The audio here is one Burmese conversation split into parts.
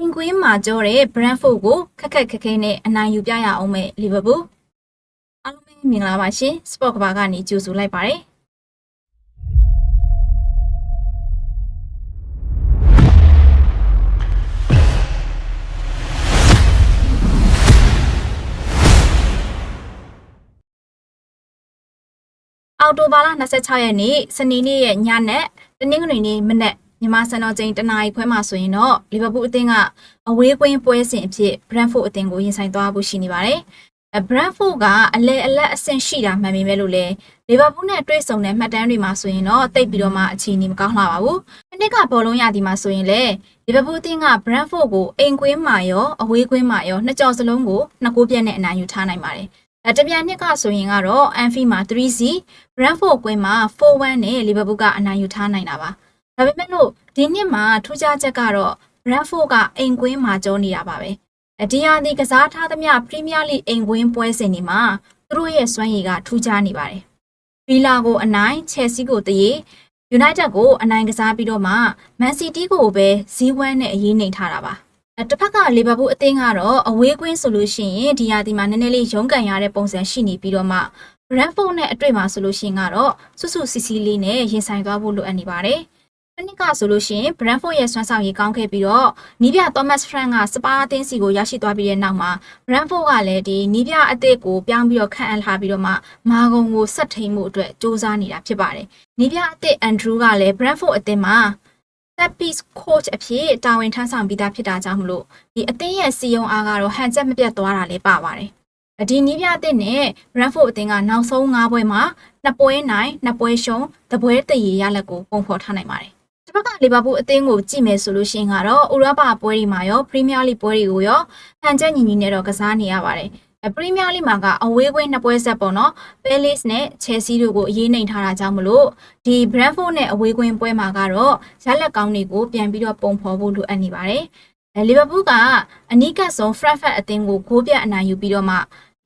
အိမ်ကွင်းမှာကြောတဲ့ Brentford ကိုခက်ခက်ခက်ခဲနဲ့အနိုင်ယူပြရအောင်မဲ့ Liverpool အားလုံးပဲမင်္ဂလာပါရှင် Sport ကဘာကနေကြိုဆိုလိုက်ပါတယ်အော်တိုဘာလ26ရက်နေ့စနေနေ့ရဲ့ညနေတနင်္ဂနွေနေ့မနက် မြန်မာစံတော်ချိန်တနာရီခွဲမှာဆိုရင်တော့လီဗာပူးအသင်းကအဝေးကွင်းပွဲစဉ်အဖြစ် Brentford အသင်းကိုရင်ဆိုင်သွားဖို့ရှိနေပါတယ်။အဲ Brentford ကအလဲအလက်အဆင့်ရှိတာမှန်ပေမဲ့လို့လေလီဗာပူးနဲ့တွေ့ဆုံတဲ့မှတ်တမ်းတွေမှာဆိုရင်တော့တိတ်ပြီးတော့မှအခြေအနေမကောင်းလှပါဘူး။ဒီနှစ်ကဘောလုံးရသည်မှာဆိုရင်လေလီဗာပူးအသင်းက Brentford ကိုအိမ်ကွင်းမှာရောအဝေးကွင်းမှာရောနှစ်ကြော်စလုံးကိုနှစ်ကိုးပြတ်နဲ့အနိုင်ယူထားနိုင်ပါတယ်။အဲတပြန်နှစ်ကဆိုရင်ကတော့ Anfield မှာ 3C Brentford ကွင်းမှာ4-1နဲ့လီဗာပူးကအနိုင်ယူထားနိုင်တာပါ။ ဒါပေမဲ့လို့ဒီနှစ်မှာထူးခြားချက်ကတော့ Brentford ကအိမ်ကွင်းမှာကြောနေတာပါပဲ။အဒီယာဒီကစားထားသမျှ Premier League အိမ်ကွင်းပွဲစဉ်တွေမှာသူတို့ရဲ့စွမ်းရည်ကထူးခြားနေပါတယ်။ဗီလာကိုအနိုင် Chelsea ကိုတရေ United ကိုအနိုင်ကစားပြီးတော့မှ Man City ကိုပဲဇီးဝမ်းနဲ့အရေးနှိမ်ထားတာပါ။အဲတစ်ဖက်ကလီဗာပူးအသင်းကတော့အဝေးကွင်းဆိုလို့ရှိရင်ဒီယာဒီမှာနည်းနည်းလေးရုန်းကန်ရတဲ့ပုံစံရှိနေပြီးတော့မှ Brentford နဲ့အတွေ့မှာဆိုလို့ရှိရင်ကတော့စွတ်စွတ်စီစီလေးနဲ့ရင်ဆိုင်သွားဖို့လိုအပ်နေပါတယ်။ ဒီနှစ်ကဆိုလို့ရှိရင် Brentford ရဲ့စွမ်းဆောင်ရည်ကောင်းခဲ့ပြီးတော့နီးပြ Thomas Frank ကစပါးအသင်းစီကိုရရှိသွားပြီးတဲ့နောက်မှာ Brentford ကလည်းဒီနီးပြအသစ်ကိုပြောင်းပြီးတော့ခန့်အပ်လာပြီးတော့မှမာဂုံကိုဆက်ထိန်မှုအတွက်စ조사နေတာဖြစ်ပါတယ်။နီးပြအသစ် Andrew ကလည်း Brentford အသင်းမှာ set piece coach အဖြစ်တာဝန်ထမ်းဆောင်ပြီးသားဖြစ်တာကြောင့်မလို့ဒီအသင်းရဲ့စီယုံအားကတော့ဟန်ချက်မပြတ်သွားတာလည်းပါပါတယ်။အဒီနီးပြအသစ်နဲ့ Brentford အသင်းကနောက်ဆုံး၅ပွဲမှာနှစ်ပွဲနိုင်နှစ်ပွဲရှုံးတပွဲတည်ရရလက်ကိုပုံဖော်ထားနိုင်ပါတယ်။ဒီဘက်က လီဗာပူးအသင်းကိုကြည့်မယ်ဆိုလို့ရှိရင်ကတော့ဥရောပပွဲတွေမှာရောပရီးမီးယားလိပွဲတွေကိုရောဟန်ချက်ညီညီနဲ့တော့ကစားနေရပါတယ်။ပရီးမီးယားလိမှာကအဝေးကွင်းနှစ်ပွဲဆက်ပေါ့နော်။ Palace နဲ့ Chelsea တို့ကိုအရေးနှိမ်ထားတာကြောင့်မလို့ဒီ Brentford နဲ့အဝေးကွင်းပွဲမှာကတော့ရလက်ကောင်းတွေကိုပြန်ပြီးတော့ပုံဖော်ဖို့လိုအပ်နေပါတယ်။အဲလီဗာပူးကအနီးကပ်ဆုံး Frankfurt အသင်းကိုဂိုးပြတ်အနိုင်ယူပြီးတော့မှ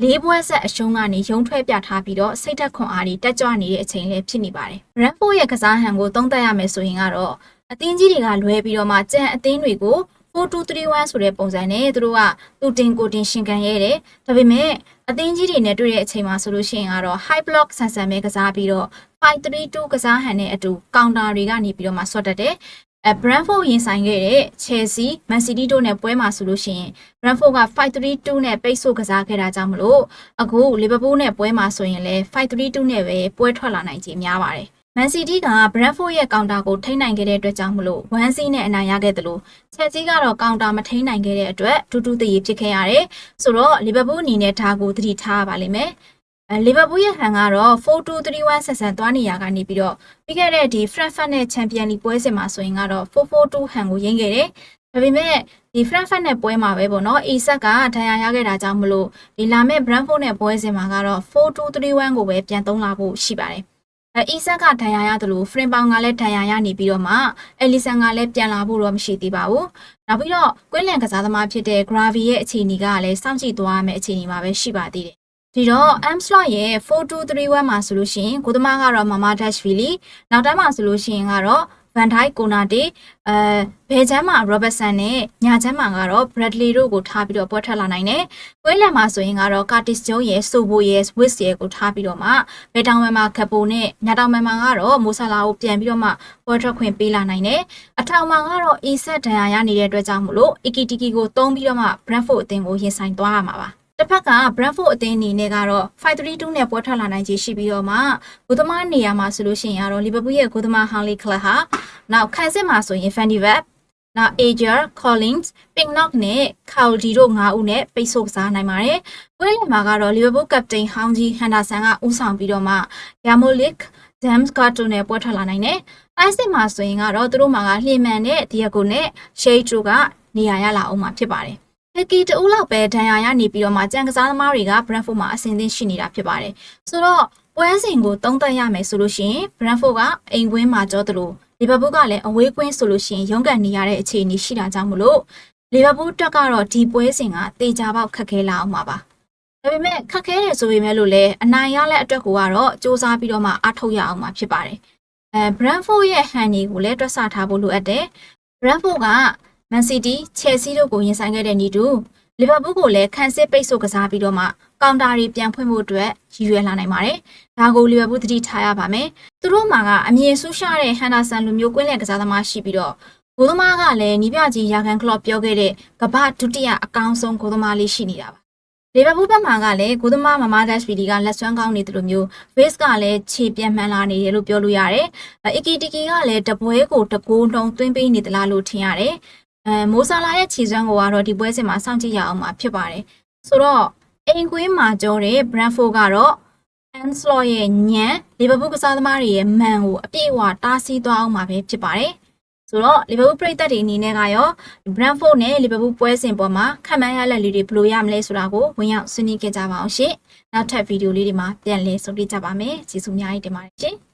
လေးပွဲဆက်အရှုံးကနေရုံထွက်ပြထားပြီးတော့စိတ်သက်ခွန်အားတွေတက်ကြွနေတဲ့အချိန်လည်းဖြစ်နေပါတယ်။ Brentford ရဲ့ကစားဟန်ကိုသုံးသပ်ရမယ်ဆိုရင်ကတော့ အသင်းကြီးတွေကလွဲပြီးတော့မှကြံအသင်းတွေကို4231ဆိုတဲ့ပုံစံနဲ့သူတို့ကသူတင်ကိုတင်ရှင်ကန်ရဲတယ်။ဒါပေမဲ့အသင်းကြီးတွေနဲ့တွေ့တဲ့အချိန်မှာဆိုလို့ရှိရင်ကတော့ high block ဆန်ဆန်ပဲကစားပြီးတော့532ကစားဟန်နဲ့အတူကောင်တာတွေကနေပြီးတော့မှဆွတ်တက်တယ်။အဲ Brentford ရင်ဆိုင်ခဲ့တဲ့ Chelsea, Man City တို့နဲ့ပွဲမှာဆိုလို့ရှိရင် Brentford က532နဲ့ပိတ်ဆို့ကစားခဲ့တာကြောင့်မလို့အခု Liverpool နဲ့ပွဲမှာဆိုရင်လည်း532နဲ့ပဲပွဲထွက်လာနိုင်ခြင်းများပါတယ်။ Man City က Brentford ရဲ့ကောင်တာကိုထိန်းနိုင်ခဲ့တဲ့အတွက်ကြောင့်မလို့1-0နဲ့အနိုင်ရခဲ့တယ်လို့ Chelsea ကတော့ကောင်တာမထိန်းနိုင်ခဲ့တဲ့အတွက်တူတူတည်ဖြစ်ခဲ့ရတယ်။ဆိုတော့ Liverpool အနေနဲ့ဒါကိုသတိထားပါလိမ့်မယ်။အဲလီဗာပူးရဲ့ဟန်ကတော့4231ဆက်ဆန်သွားနေရကနေပြီးတော့ပြီးခဲ့တဲ့ဒီ Frankfurt နဲ့ Champions League ပွဲစဉ်မှာဆိုရင်ကတော့442ဟန်ကိုရင်းခဲ့တယ်။ဒါပေမဲ့ဒီ Frankfurt နဲ့ပွဲမှာပဲပေါ့နော်။ ASAC ကဒဏ်ရာရခဲ့တာကြောင့်မလို့ဒီလာမဲ့ Brentford နဲ့ပွဲစဉ်မှာကတော့4231ကိုပဲပြန်သုံးလာဖို့ရှိပါတယ်။ အဲအီဆက်ကဒဏ်ရာရတယ်လို့ဖရင်ပေါင်ကလည်းဒဏ်ရာရနေပြီးတော့မှအဲလီဆန်ကလည်းပြန်လာဖို့တော့မရှိသေးပါဘူး။နောက်ပြီးတော့ကွင်းလန်ကစားသမားဖြစ်တဲ့ Gravy ရဲ့အခြေအနေကလည်းစောင့်ကြည့်သွားရမယ့်အခြေအနေမှာပဲရှိပါသေးတယ်ဒီတော့ Amslot ရဲ့4231မှာဆိုလို့ရှိရင်ကိုသမားကတော့ Mama Dashvili နောက်တန်းမှာဆိုလို့ရှိရင်ကတော့ Van Dijk ကိုနာတေအဲဘယ်ချမ်းမှာ Robertson နဲ့ညာချမ်းမှာကတော့ Bradley တို့ကိုထားပြီးတော့ပွဲထွက်လာနိုင်တယ်။ကွင်းလန်မှာဆိုရင်ကတော့ Curtis Jones ရဲ့ Sobo ရဲ့ Swiss ရဲ့ကိုထားပြီးတော့မှဘယ်တောင်မှမှာ Capo နဲ့ညာတောင်မှမှာကတော့ Mosala ကိုပြန်ပြီးတော့မှပွဲထွက်ခွင့်ပေးလာနိုင်တယ်။အထောင်မှာကတော့ Isak ဒဏ်ရာရနေတဲ့အတွက်ကြောင့်မလို့ Ikitiki ကိုတုံးပြီးတော့မှ Brentford အသင်းကိုရင်ဆိုင်သွားရမှာပါ။တစ်ဖက်က Brentford အသင်းအနေနဲ့ကတော့532နဲ့ပွဲထွက်လာနိုင်ခြေရှိပြီးတော့မှဂိုသမားနေရာမှာဆိုလို့ရှိရင်ကတော့ Liverpool ရဲ့ဂိုသမား Hanley Club ဟာ နောက်ခန်းစစ်မှာဆိုရင် Van de Beek နောက် Ager, Collins, Picknock နဲ့ Caldi တို့၅ဦးနဲ့ပိတ်ဆို့ကစားနိုင်ပါတယ်။ပွဲလည်မှာကတော့ Liverpool Captain ဟောင်းကြီး Henderson ကဦးဆောင်ပြီးတော့မှ Yarmolenko Damsgaard တို့နဲ့ပွဲထွက်လာနိုင်တယ်။တိုင်းစစ်မှာဆိုရင်ကတော့သူတို့မှာကလျှင်မှန်တဲ့ Diego နဲ့ Shade တို့ကနေရာရလာအောင်မှာဖြစ်ပါတယ်။ဟက်ကီတအုပ်လောက်ပဲဒဏ်ရာရနေပြီးတော့မှကြံကစားသမားတွေက Brentford မှာအဆင်သင့်ရှိနေတာဖြစ်ပါတယ်။ဆိုတော့ပွဲစဉ်ကိုသုံးသပ်ရမယ်ဆိုလို့ရှိရင် Brentford ကအိမ်ကွင်းမှာကြောသလို Liverpool ကလည်းအဝေးကွင်းဆိုလို့ရှိရင်ရုန်းကန်နေရတဲ့အခြေအနေရှိတာကြောင့်မလို့ Liverpool တက်ကတော့ဒီပွဲစဉ်ကတေချာပေါက်ခက်ခဲလာအောင်ပါပါ။ဒါပေမဲ့ခက်ခဲတယ်ဆိုပေမဲ့လို့လည်းအနိုင်ရတဲ့အတွက်ကိုကတော့စ조사ပြီးတော့မှအထောက်ရအောင်မှာဖြစ်ပါတယ်။အဲ Brentford ရဲ့ဟန်ဒီကိုလည်းတွက်ဆထားဖို့လိုအပ်တယ်။ Brentford က Man City, Chelsea တို့ကိုရင်ဆိုင်ခဲ့တဲ့နီတူ လီဗာပူးကိုလည်းခံစစ်ပိတ်ဆို့ကစားပြီးတော့မှကောင်တာတွေပြန်ဖွင့်ဖို့အတွက်ရည်ရွယ်လာနိုင်ပါတယ်။ဒါကိုလီဗာပူးသတိထားရပါမယ်။သူတို့မှာကအမြင်ဆူရှာတဲ့ဟန်ဒါဆန်လူမျိုးကွင်းလယ်ကစားသမားရှိပြီးတော့ဂိုးသမားကလည်းနီးပြကြီးရာကန်ကလော့ပြောခဲ့တဲ့ကမ္ဘာဒုတိယအကောင်းဆုံးဂိုးသမားလေးရှိနေတာပါ။လီဗာပူးဘက်မှာကလည်းဂိုးသမားမမာဒက်စ်ဗီဒီကလက်ဆွမ်းကောင်းနေတယ်လို့မျိုးဖေ့စ်ကလည်းခြေပြန်မှန်လာနေတယ်လို့ပြောလို့ရတယ်။အီကီတီကီကလည်းတပွဲကိုတကိုးနှုံသွင်းပေးနေသလားလို့ထင်ရတယ်။ အဲမိုးဆာလာရဲ့ခြေစွမ်းကိုကတော့ဒီပွဲစဉ်မှာစောင့်ကြည့်ရအောင်မှာဖြစ်ပါတယ်။ဆိုတော့အိမ်ကွင်းမှာကြောတဲ့ Brentford ကတော့ Anslot ရဲ့ညံလီဗာပူးကစားသမားတွေရဲ့မန်ကိုအပြည့်အဝတားဆီးသွားအောင်မှာပဲဖြစ်ပါတယ်။ဆိုတော့လီဗာပူးပရိသတ်တွေအနေနဲ့ကရော Brentford နဲ့လီဗာပူးပွဲစဉ်ပေါ်မှာခံမှန်းရလက်လေးတွေဘယ်လိုရမလဲဆိုတာကိုဝင်ရောက်ဆွေးနွေးကြကြပါအောင်ရှင်။နောက်ထပ်ဗီဒီယိုလေးတွေမှာပြန်လည်ဆုံတွေ့ကြပါမယ်။ကျေးဇူးအများကြီးတင်ပါတယ်ရှင်။